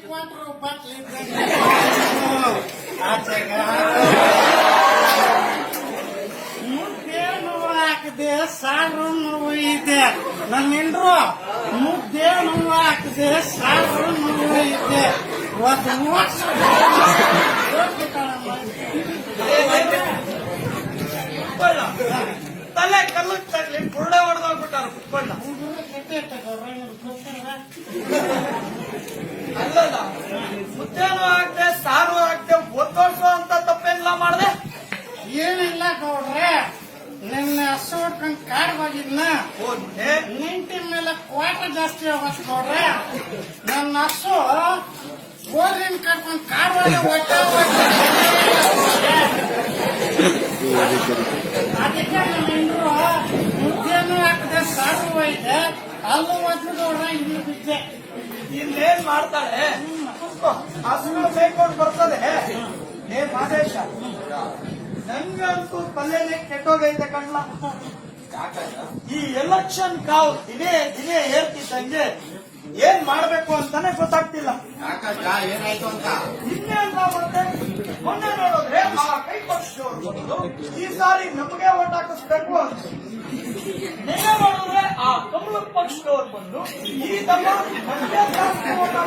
Quarter bottle ಮುದ್ದೆ ನೋವು ಹಾಕಿದೆ ಸಾರು ನೋವು ಇದೆ ನನ್ನ ಹೆಂಡ್ರು ಮುದ್ದೆ ನೋವು ಹಾಕಿದೆ ಸಾರು ನೋವು ಇದೆ ಒಂದು ವರ್ಷ ತಲೆ ಕಲ್ಲಕ್ ತಗ್ಲಿ ಬುರುಡೆ ಮುದ್ದೆನೂ ಹಾಕ್ದೆ ಸಾರು ಹಾಕ್ದೆ ಒತ್ತೋಡ್ಸೋ ಅಂತ ತಪ್ಪೇನಿಲ್ಲ ಮಾಡ್ದೆ. ಏನಿಲ್ಲ ಗೌಡ್ರೆ ನಿನ್ನ ಹಸು ಹೊಡ್ಕೊಂಡು ಕಾಡ್ ಹೋಗಿದ್ನ? ಹೋದೆ ನಿಂಟಿ ಮೇಲೆ ಕ್ವಾರ್ಟರ್ ಜಾಸ್ತಿ ಹೋಗತ್ ನೋಡ್ರೆ ನನ್ನ ಹಸು ಗೋರಿನ ಕರ್ಕೊಂಡ್ ಕಾಡ್ ಒಳಗೆ ಅದಕ್ಕೆ ನಮ್ಮ ಹೆಂಡ್ರು ಮುದ್ದೆನೂ ಹಾಕಿದೆ ಸಾರು ಒಯ್ದೆ ಅಲ್ಲೂ ಒದ್ದು ನೋಡ್ರೆ ಇಲ್ಲಿ ಬಿದ್ದೆ. ಇನ್ನೇನ್ ಮಾಡ್ತಾಳೆ? ಹಸುಗಳು ಬೇಕೊಂಡು ಬರ್ತದೆ. ಏ ಮಾದೇಶ, ನಂಗಂತೂ ತಲೆನೇ ಕೆಟ್ಟೋಗೈತೆ ಕಣ್ಣ ಈ ಎಲೆಕ್ಷನ್ ಕಾವು ದಿನೇ ದಿನೇ ಏರ್ತಿದ್ದಂಗೆ ಏನ್ ಮಾಡ್ಬೇಕು ಅಂತಾನೆ ಗೊತ್ತಾಗ್ತಿಲ್ಲ. ಏನಾಯ್ತು ಅಂತ ಇನ್ನೇನ್ ಮತ್ತೆ ಮೊನ್ನೆ ನೋಡಿದ್ರೆ ಆ ಕೈ ಪಕ್ಷದವರು ಈ ಸಾರಿ ನಮಗೆ ಓಟ್ ಹಾಕಿಸ್ಬೇಕು ಅಂತ. ನಿನ್ನೆ ನೋಡಿದ್ರೆ ಆ ಕಮಲ ಪಕ್ಷದವ್ರು ಬಂದು ಈ ತಮ್ಮ